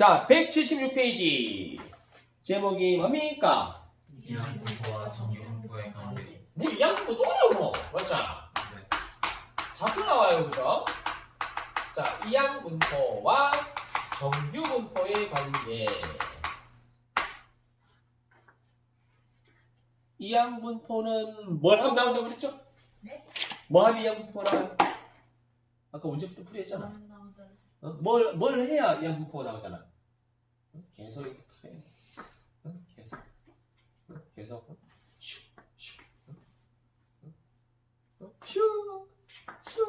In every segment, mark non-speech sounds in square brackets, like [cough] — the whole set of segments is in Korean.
자, 176페이지. 제목이 뭡니까? 이양분포와 정규분포의 관계. 뭐 이양분포 또 어려워. 네. 자꾸 나와요, 그죠? 자, 이양분포와 정규분포의 관계. 이양분포는 뭘 하면 나온다고 그랬죠? 네? 뭐 하면 이양분포나? 아까 언제부터 풀이했잖아. 어? 뭘, 뭘 해야 이양분포가 나오잖아. 어? 계속 이렇게 타 해. 어? 계속. 어? 계속. 어? 슈, 슈. 슈, 슈.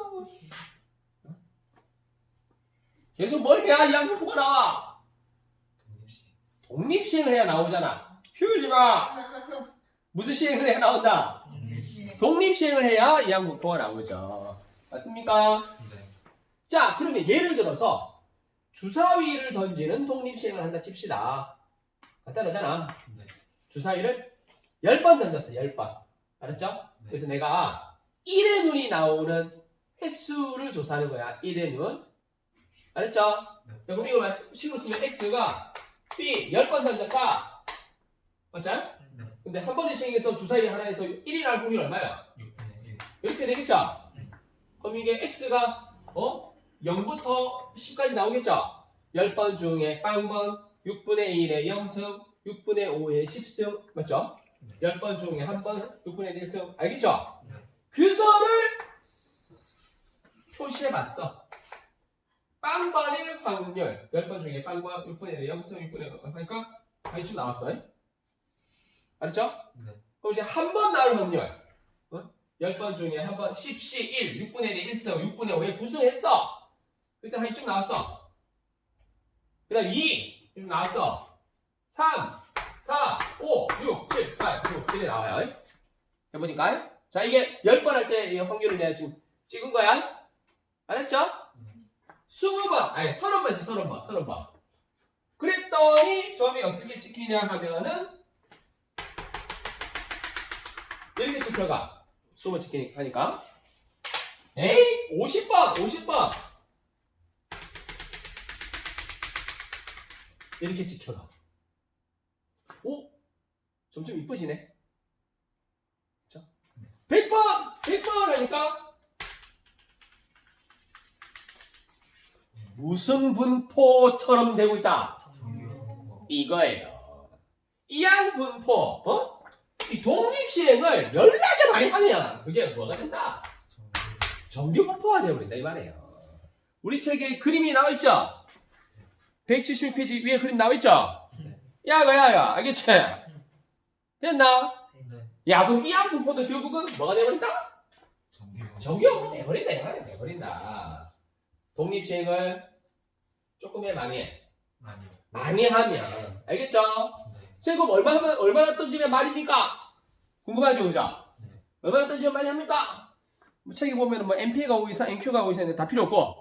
어? 계속 뭘 해야 이양분포가 나와? 독립시. 독립시행을 해야 나오잖아. 휴지마 무슨 시행을 해야 나온다? 독립시. 독립시행을 해야 이양분포가 나오죠. 맞습니까? 네. 자, 그러면 예를 들어서 주사위를 던지는 독립시행을 한다 칩시다. 간단하잖아. 네. 주사위를 10번 던졌어, 10번. 알았죠? 네. 그래서 내가 1의 눈이 나오는 횟수를 조사하는 거야. 1의 눈. 알았죠? 네. 자, 그럼 이거 식으로 쓰면 x가 b 10번 던졌다. 맞죠? 네. 근데 한 번의 시행에서 주사위 하나에서 1이 나올 확률 얼마야? 6분의 1. 이렇게 되겠죠? 네. 그럼 이게 x가 어? 0부터 10까지 나오겠죠? 10번 중에 빵번 6분의 1의 0승 6분의 5의 10승 맞죠? 네. 10번 중에 한번 6분의 1승 알겠죠? 네. 그거를 표시해 봤어. 빵번일 확률 10번 중에 빵번 6분의 1의 0승 6분의 5 하니까 대충 나왔어 요. 알았죠? 네. 그럼 이제 한 번 나올 확률. 어? 10번 중에 한 번 10시 1, 6분의 1의 1승, 6분의 5의 9승 했어. 그때 한쭉 나왔어. 그 다음 2, 쭉 나왔어. 3, 4, 5, 6, 7, 8, 9, 이렇게 나와요. 해보니까. 자, 이게 10번 할때이 확률을 내가 지금 찍은 거야. 알았죠? 20번, 아니 30번 했어, 30번, 30번. 그랬더니 점이 어떻게 찍히냐 하면은 이렇게 찍혀가. 수업을 찍히니까 하니까. 에이, 50번, 50번. 이렇게 찍혀가. 오, 점점 이쁘시네. 그쵸? 100번, 100번 하니까 무슨 분포처럼 되고 있다. 이거예요. 이양분포, 어? 이 독립시행을 연락에 많이 하면 그게 뭐가 된다? 정규. 정규 분포가 되어버린다 이 말이에요. 우리 책에 그림이 나와있죠? 176페이지 위에 그림 나와 있죠? 네. 야가 야야 알겠지? 됐나? 네. 야 그럼 이 양분포도 결국은 뭐가? 정규분포. 정규분포 돼버린다 이 말이야 돼버린다. 독립시행을 조금 해 많이 해. 많이요. 많이 하면 알겠죠? 네. 세금 얼마 하면 얼마나 던지면 말입니까? 궁금하죠, 그죠? 네. 얼마나 던지면 말이 합니까? 뭐 책에 보면 뭐 MP가 5 이상, NQ가 5 이상인데 다 필요 없고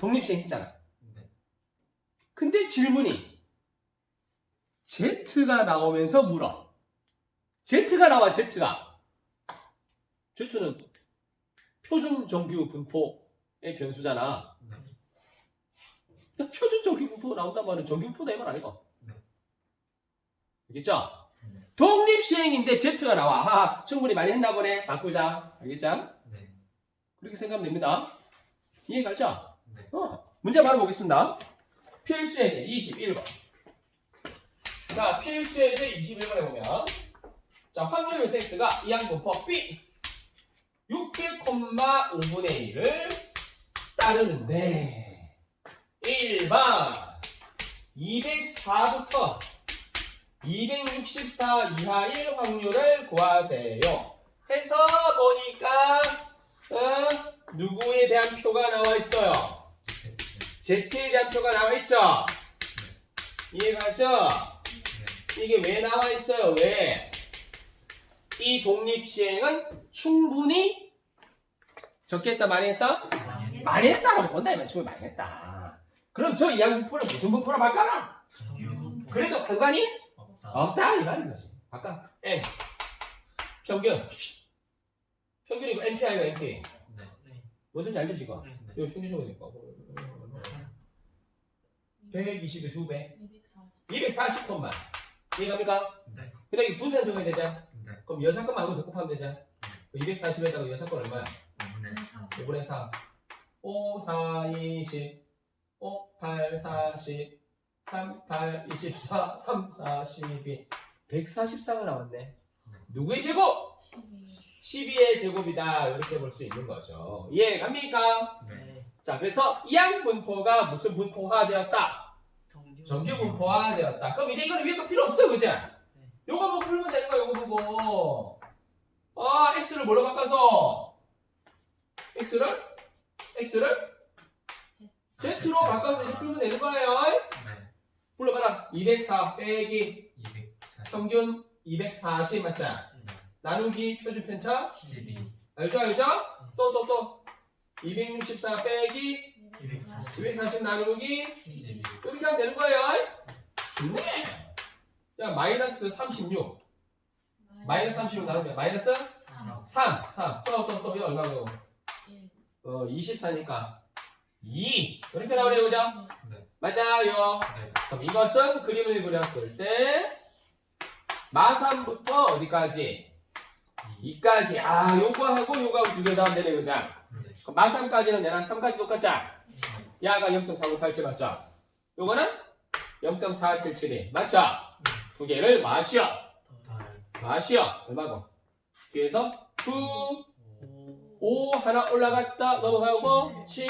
독립시행 했잖아. 네. 근데 질문이 Z가 나오면서 물어. Z가 나와, Z가. Z는 표준 정규 분포의 변수잖아. 네. 야, 표준 정규 분포 나온단 말은 정규 분포다 이말 아니고. 네. 알겠죠? 네. 독립시행인데 Z가 나와. 하하, 충분히 많이 했나 보네. 바꾸자. 알겠죠? 네. 그렇게 생각하면 됩니다. 이해 가죠? 네. 어. 문제 바로 보겠습니다. 필수예제 21번. 자, 필수예제 21번에 보면 자, 확률 요소 X가 이항분포 B 600,5분의 1을 따르는데 1번 204부터 264 이하일 확률을 구하세요. 해서 보니까 어, 누구에 대한 표가 나와 있어요? 네. Z에 대한 표가 나와 있죠? 이해가죠? 네. 이게 왜 나와 있어요? 왜? 이 독립 시행은 충분히 적게 했다 많이 했다? 많이. 했다라고 본다 이말 충분히 많이 했다. 그럼 저 이항분포를 무슨 분포로 바꿔라? 그래도 상관이 없다. 이 말인 거지. 바꿔. N 평균 평균이고 NPI가 NP 네. 뭐든지 알죠 지금? 네. 이거 평균적으로 되니까 120의 2배. 240. 240콤마. 이해갑니까? 네. 그 다음에 분산 적어야 되잖아. 네. 그럼 여사건만 한번 더 곱하면 되잖아. 240에다가 여사건 얼마야? 5분의 3. 5분의 4. 5, 4, 20. 5, 8, 40. 3, 8, 24. 3, 4, 12. 144가 나왔네. 누구의 제곱? 12. 12의 제곱이다. 이렇게 볼 수 있는 거죠. 이해 갑니까? 네. 자, 그래서 이항 분포가 무슨 분포화 되었다? 정규. 정규 분포화 되었다. 그럼 이제 이거는 위에 거 필요 없어, 그죠? 요거 보고 풀면 되는 거야, 요거 보고. 아, x를 뭘로 바꿔서? x를? x를? z로 바꿔서 이제 풀면 되는 거예요. 네. 불러봐라. 204 빼기 240. 평균 240 맞죠? 네. 나누기 표준 편차 12. 알죠 알죠? 또 또 또 264 빼기 240. 240 나누기 12. 이렇게 하면 되는 거예요 좋네 야 마이너스 36 마이너스 36 나누면 마이너스 3. 3 3또또 또 이거 얼마고 1. 어 24니까 2 이렇게 나오네요 그죠? 네. 맞아요 네. 그럼 이것은 그림을 그렸을 때 마산부터 어디까지? 2까지 아 요거하고 요거하고 두개 더하면 되네 그죠? 네. 그럼 마산까지는 얘랑 3까지 똑같죠? 야가 0.4987 맞죠? 요거는 0.477이 맞죠? 두 개를 마시어 달. 마시어 얼마고? 그래서 9, 5 하나 올라갔다 넘어가고 7,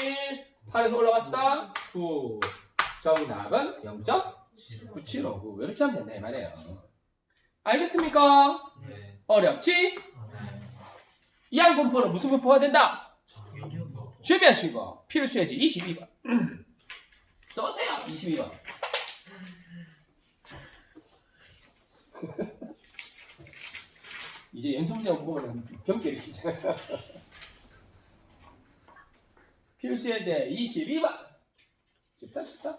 8에서 올라갔다 9 정답은 0.975 이렇게 하면 된다 이 말이에요 알겠습니까? 네. 어렵지? 네. 이항 분포는 무슨 분포가 된다? 준비하시고 필수예제 22번 써세요 22번 이제 연습 문제만 보면 경기 일으키잖아요 필수예제 22번 쉽다 쉽다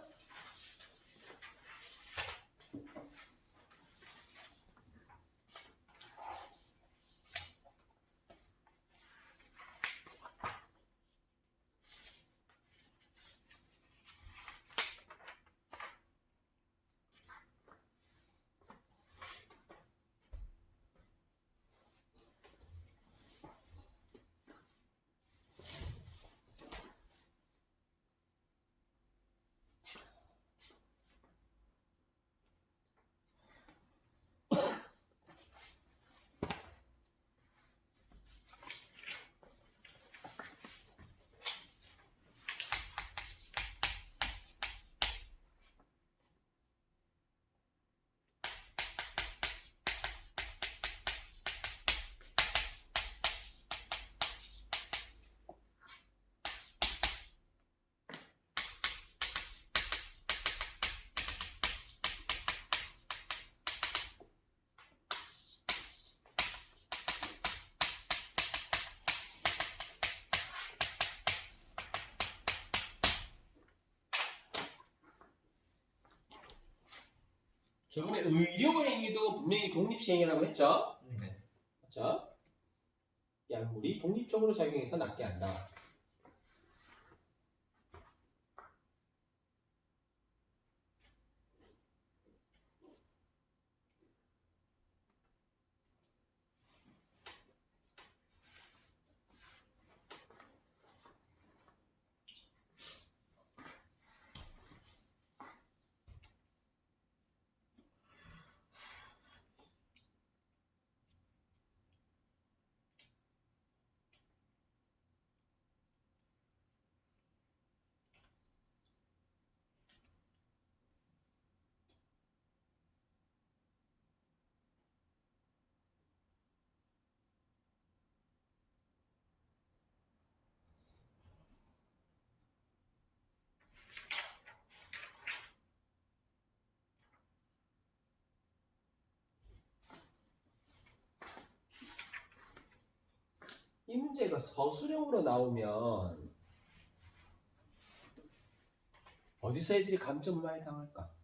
저번에 의료행위도 분명히 독립시행이라고 했죠 네. 맞죠? 약물이 독립적으로 작용해서 낫게 한다. 이 문제가 서술형으로 나오면 어디서 애들이 감점을 많이 당할까?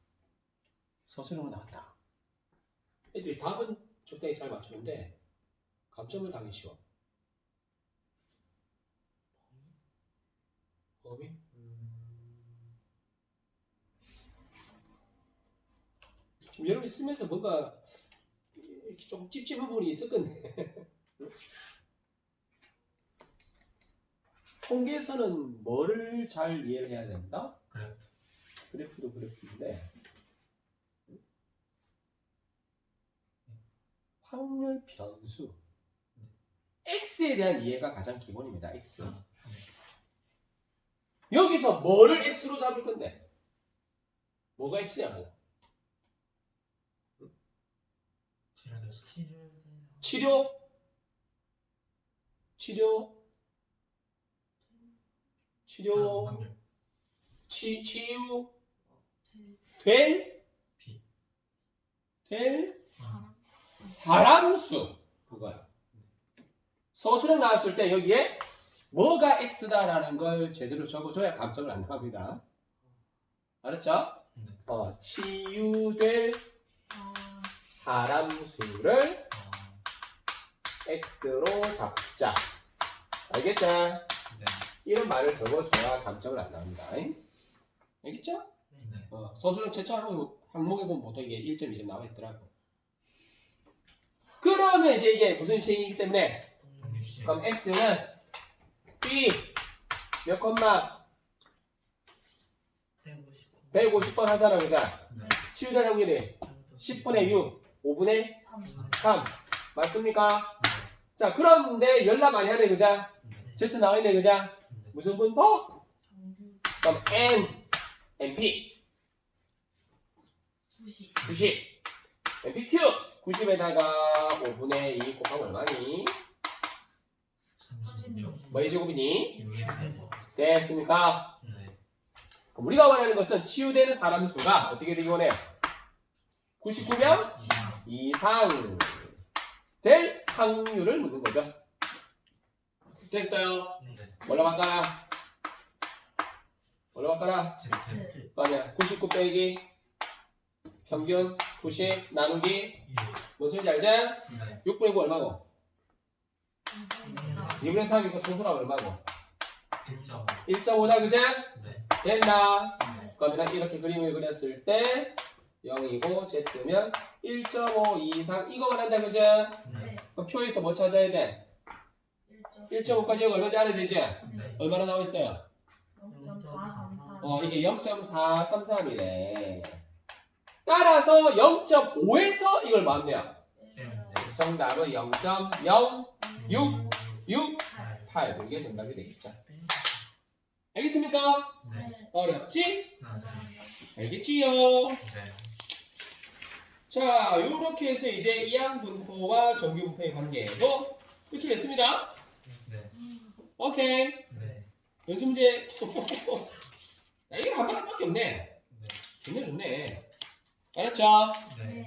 서술형으로 나왔다. 애들이 답은 적당히 잘 맞추는데 감점을 당하기 쉬워. 범위? 음. 좀 여러분이 쓰면서 뭔가 이렇게 좀 찝찝한 부분이 있을 건데. [laughs] 통계에서는 뭐를 잘 이해를 해야 된다? 그래프. 그래프도 그래프인데 확률 변수 x에 대한 이해가 가장 기본입니다. x 아, 네. 여기서 뭐를 x로 잡을 건데 뭐가 x냐고 치료돼서 치료돼요. 치료 치료 아, 확률 치, 치유 제될 비. 될 아, 사람. 사람 수 그거야. 서술형 나왔을 때 여기에 뭐가 x다라는 걸 제대로 적어줘야 감점을 안 나옵니다. 알았죠? 네. 어, 치유될 아, 사람 수를 아, x로 잡자. 알겠죠? 네. 이런 말을 적어줘야 감점을 안 나옵니다. 알겠죠? 네. 어, 서술형 최초 항목- 항목에 보면 보통 이게 1점, 2점 나와 있더라고. 그러면 이제 이게 무슨 식이기 때문에 그럼 x는 b 몇 콤마 150. 150번 하잖아, 그죠? 네. 치유될 확률이 10분의 6, 5분의 3. 3 맞습니까? 자, 그런데 열나 많이 하네? 네. z 나와 있네, 그죠? 네. 무슨 분포? 정규 그럼 n, np 90. 90 npq 90에다가 5분의 2 곱하면 얼마니? 36. 뭐의 제곱이니? 6에서 됐습니까? 네. 그럼 우리가 원하는 것은 치유되는 사람 수가 어떻게 되기 원해요? 99명 이상. 이상 될 확률을 묻는 거죠. 됐어요. 네. 뭘로 바꿔라? Z. 아니야. 99 빼기 평균 90 나누기 1. 뭔 소리인지 알지? 네. 6분의 9 얼마고? 2. 2분의 3이고 소수가 얼마고? 1점. 1.5다 그제? 네. 된다. 네. 그러면 이렇게 그림을 그렸을 때 0이고 Z면 1.5 이상 이거 원한다 그제? 네. 그럼 표에서 뭐 찾아야 돼? 1.5까지 여기 얼마인지 알아야 되지? 네. 얼마나 나와 있어요? 0.433. 어 이게 0.433이래 따라서 0.5에서 이걸 마면 돼요 그래서 정답은 0.068 6. 8 이게 정답이 되겠죠 알겠습니까? 네. 어렵지? 네. 알겠지요? 네. 자 요렇게 해서 이제 이항분포와 정규분포의 관계도 끝을 냈습니다 네. 오케이 네. 연습 문제 [laughs] 야, 이거 한 바퀴밖에 없네 네. 좋네 좋네 알았죠? 네. 네.